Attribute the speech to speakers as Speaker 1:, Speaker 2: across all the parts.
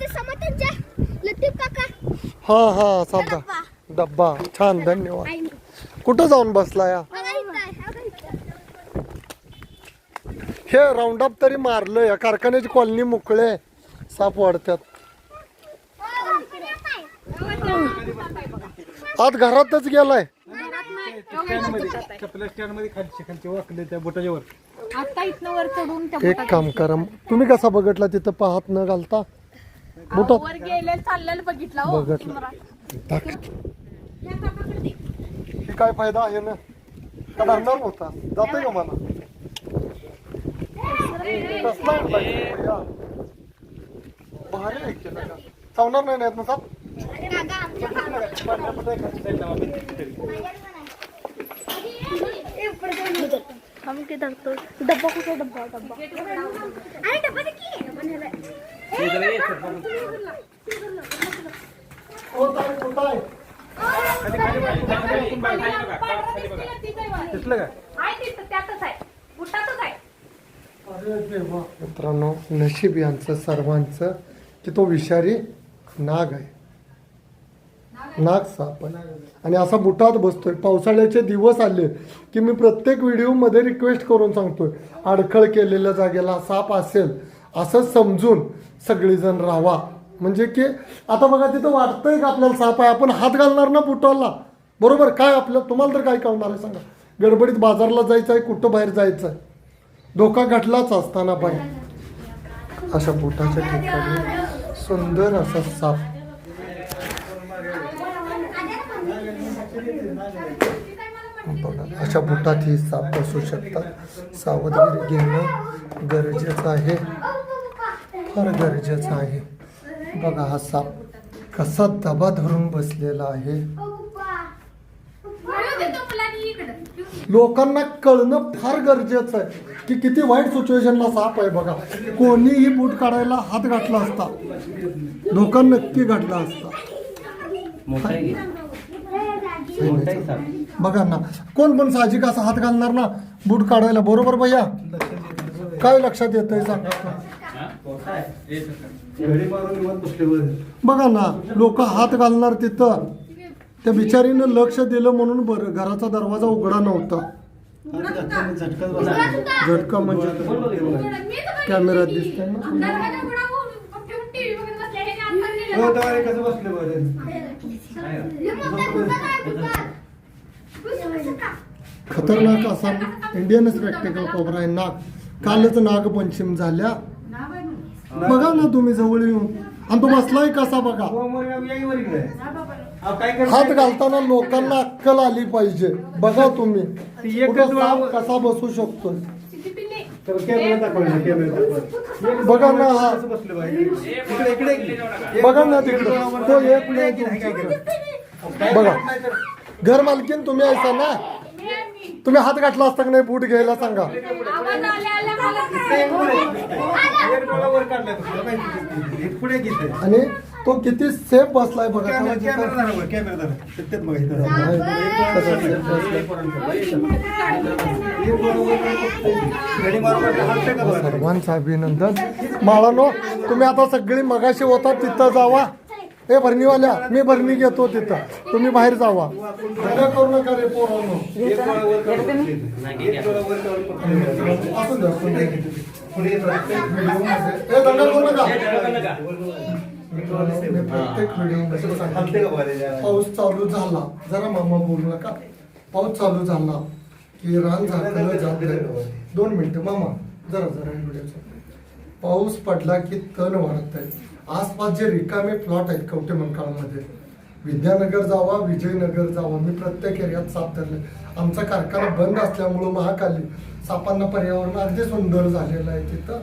Speaker 1: ते समाधानच्या लतीफ काका.
Speaker 2: हा हा साधा. डब्बा. छान धन्यवाद. कुठं जाऊन बसला या. हे राऊंड अप तरी मारलं या कारखान्याची कॉलनी मोकळे. साप वाढतात आत घरातच गेलाय. एक काम करा. तुम्ही कसा बघितला तिथं पाहत न घालता? बुटात
Speaker 3: वर गेले चाललेलं बघितला हो.
Speaker 2: बघितलं टाक. काय फायदा आहे ना? का धरणार होता? जातोय का मला? कसला आणलाय भैया? भारी आहे की. चावणार नाही साप
Speaker 1: काका आमच्या.
Speaker 2: हो, कुठं?
Speaker 4: दिसलं का?
Speaker 3: तिथं त्यातच आहे. बुटातच आहे.
Speaker 2: अरे देवा. मित्रांनो नशीब यांचं सर्वांचं की तो विषारी नाग आहे. नाग साप आहे. आणि असा बुटात बसतोय. पावसाळ्याचे दिवस आले की मी प्रत्येक व्हिडिओमध्ये रिक्वेस्ट करून सांगतोय अडखळ केलेल्या जागेला साप असेल असं समजून सगळेजण राहा म्हणजे की आता बघा तिथं वाटतंय का आपल्याला साप आहे? आपण हात घालणार ना बुटाला? बरोबर? काय आपलं? तुम्हाला तर काय कळणार आहे? सांगा. गडबडीत बाजारला जायचं आहे कुठं बाहेर जायचं आहे धोका घटलाच असताना पण अशा बुटाच्या ठिकाणी सुंदर असा साप बघा अशा बुटात ही साप बसू शकतात. सावधगिरी घेणं गरजेचं आहे. फार गरजेचं आहे. बघा हा साप कसा दबा धरून बसलेला आहे. लोकांना कळणं फार गरजेचं आहे. की किती वाईट सिच्युएशनला साप आहे बघा. कोणीही बूट काढायला हात घातला असता. धोका नक्की घडला असता. बघा ना कोण पण साहजिक असा हात घालणार ना? बूट काढायला. बरोबर भैया? काय लक्षात येत आहे सांगा. बघा ना लोक हात घालणार तिथं. त्या बिचारीनं लक्ष दिलं म्हणून बरं घराचा दरवाजा उघडा नव्हता. झटका म्हणजे कॅमेऱ्यात दिसतंय ना खतरनाक असा इंडियन स्पेक्टेकल कोबरा आहे नाग कालच नागपंचम झाल्या. बघा ना तुम्ही जवळ येऊन. आणि तो बसलाय कसा बघा?
Speaker 4: हो?
Speaker 2: हात घालताना लोकांना अक्कल आली पाहिजे. बघा तुम्ही. कुठं साप कसा बसू शकतो? बघा ना हा. बघा ना तिकडे. तो येत नाही? बघा. घर मालकीन तुम्ही ऐसा ना? तुम्ही हात घातला असता का नाही बूट घ्यायला सांगा. आणि तो किती सेफ बसलाय बघा? सर्वांचं अभिनंदन. माळानो तुम्ही आता सगळी मगाशी होता तिथं जावा. ए भरणीवाल्या मी भरणी घेतो तिथं. तुम्ही बाहेर जावा. करू नका रे पोरांनो. असं धर.
Speaker 4: पुढे येतो.
Speaker 2: ए, दंगा करू मी प्रत्येक व्हिडिओमध्ये? पाऊस चालू झाला. जरा मामा बोलू नका. पाऊस चालू झाला. की रान झाकलं जात दोन मिनिटं मामा जरा जरा व्हिडिओ पाऊस पडला की तण वाढत आहे आसपास जे रिकामे प्लॉट आहेत कवटे मंकाळमध्ये विद्यानगर जावा विजयनगर जावा मी प्रत्येक एरियात साप धरले. आमचा कारखाना बंद असल्यामुळं महाकाली सापांना पर्यावरण अगदी सुंदर झालेलं आहे तिथं.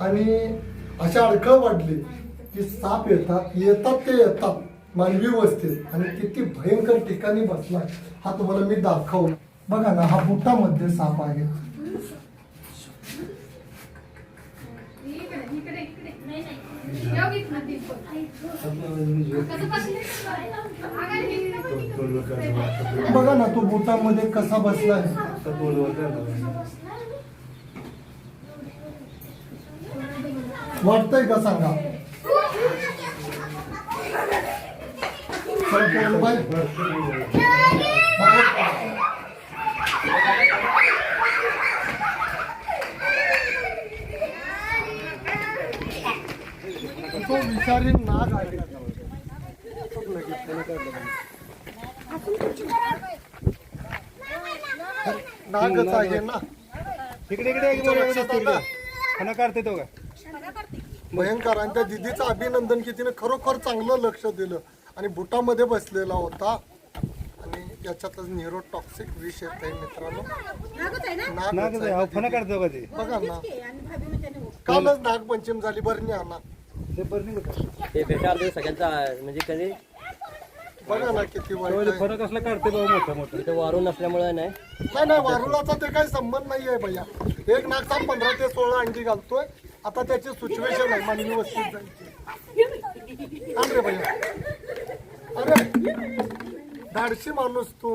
Speaker 2: आणि अशा अडखळ वाढली की साप येतात येतात ते येतात मानवी वस्तीत आणि किती भयंकर ठिकाणी बसला हा तुम्हाला मी दाखवला. बघा ना हा बुटामध्ये साप आहे. बघा ना तो बोटामध्ये कसा
Speaker 4: बसला
Speaker 2: वाटतय का सांगा? बाय तो विषारी नाग आहे. नागच आहे ना.
Speaker 4: इकडे इकडे तो का?
Speaker 2: भयंकर. आणि त्या दिदीचं अभिनंदन की तिने खरोखर चांगलं लक्ष दिलं. आणि बुटामध्ये बसलेला होता. आणि याच्यातच निरो टॉक्सिक विष येत आहे मित्रांनो
Speaker 4: नाग
Speaker 2: बघा ना. कालच नागपंचम झाली. बरणी आणा
Speaker 4: ते बरं नाही का?
Speaker 5: ते बेकार ते सगळ्यांचा म्हणजे कधी?
Speaker 2: बघा ना किती वाईट आहे.
Speaker 4: फणा कसला काढते बाबा मोठा मोठा.
Speaker 5: इथं वारून नसल्यामुळे नाही.
Speaker 2: नाही नाही वारुळाचा ते काही संबंध नाही आहे भैया. एक नागसाप पंधरा ते सोळा अंडी घालतोय. आता त्याची सिच्युएशन आहे मानवी वस्तीत जायची. रे भैया. अरे धाडशी माणूस तू.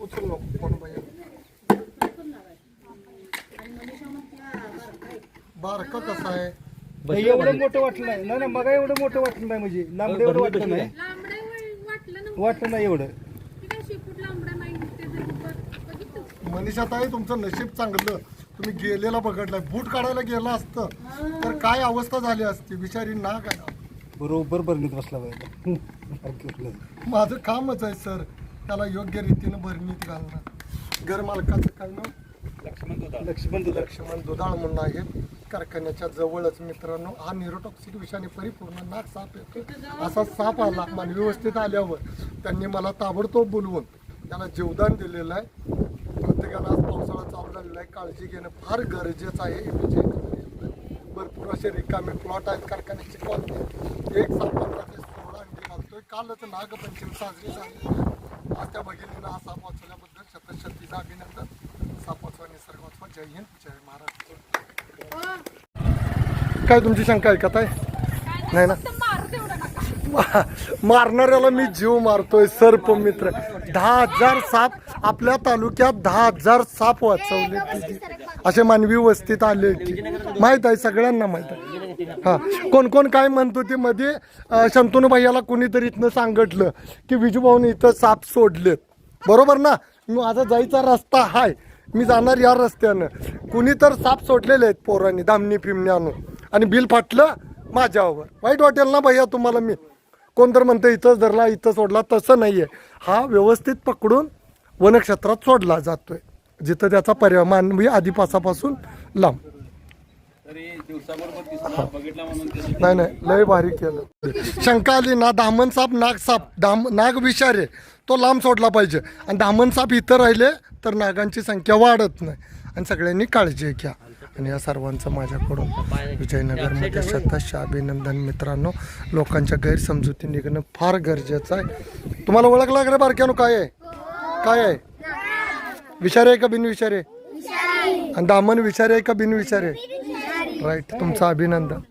Speaker 2: उचल नको कोण भैया. बारका कसा आहे?
Speaker 4: नाही, एवढं मोठं वाटलं नाही. नाही नाही, मग एवढं मोठं वाटलं नाही म्हणजे. लांबड एवढं वाटलं नाही. वाटलं नाही एवढं.
Speaker 2: मनीषा ताई तुमचं नशीब चांगलं. तुम्ही गेलेला बघडलाय बूट काढायला गेला असतं. तर काय अवस्था झाली असती? बिचारी नाग आहे
Speaker 4: बरोबर बरणीत बसला पाहिजे
Speaker 2: माझं कामच आहे सर. त्याला योग्य रीतीनं भरणीत घालणं. घर मालकाचं करणं.
Speaker 4: लक्ष्मण तुला
Speaker 2: लक्ष्मण दुधाळ म्हणून आहे. कारखान्याच्या जवळच मित्रांनो. हा निरोटॉक्सिक विषाने परिपूर्ण नाक साप येतो. असा साप आला मानवी व्यवस्थेत आल्यावर त्यांनी मला ताबडतोब बोलवून त्याला जीवदान दिलेलं आहे. प्रत्येकाला आज पावसाळा चालू झालेला आहे. काळजी घेणं फार गरजेचं आहे. भरपूर असे रिकामे प्लॉट आहेत. कारखान्याचे कॉलनी एक साप ते सोळा अंडी घालतोय. कालच नागपंचमी साजरी झाली. आज त्या भगिनीनं हा साप वाचवल्याबद्दल शतशतीचं अभिनंदन साप वाचवा निसर्ग वाचवा. जय हिंद. जय महाराष्ट्र. काय तुमची शंका आहे का ताई? नाही ना? मारणाऱ्याला मी जीव मारतोय सर्प मित्र. दहा हजार साप आपल्या तालुक्यात दहा हजार साप वाचवले. असे मानवी वस्तीत आले की माहीत आहे सगळ्यांना माहीत आहे. हा. कोण कोण काय म्हणतो ते मध्ये शंतनू भैयाला कोणीतरी इथनं सांगितलं की विजूभाऊने इथं साप सोडलेत. बरोबर ना? माझा जायचा रस्ता हाय. मी जाणार या रस्त्यानं. कुणी तर साप सोडलेले आहेत पोरांनी दामणी फिमणी आणून. आणि बिल फाटलं माझ्यावर. वाईट वाटेल ना भैया तुम्हाला मी. कोण तर म्हणतं इथंच धरला इथं सोडला तसं नाही आहे हा व्यवस्थित पकडून वनक्षेत्रात सोडला जातोय. जिथं त्याचा पर्याय मानवी आधीपासापासून लांब. नाही नाही लय भारी केलं. शंका आली ना दामन साप नाग साप दाम नाग विषारे तो लांब सोडला पाहिजे. आणि दामन साप इथं राहिले तर नागांची संख्या वाढत नाही. आणि सगळ्यांनी काळजी घ्या. आणि या सर्वांचं माझ्याकडून विजयनगरमध्ये शतश अभिनंदन मित्रांनो. लोकांच्या गैरसमजुती निघणं फार गरजेचं आहे. तुम्हाला ओळख लागलं बारक्यानो काय आहे? काय आहे? विचारे आहे का बिनविचारे आणि दामन विचारे आहे का बिनविचारे राईट तुमचं अभिनंदन.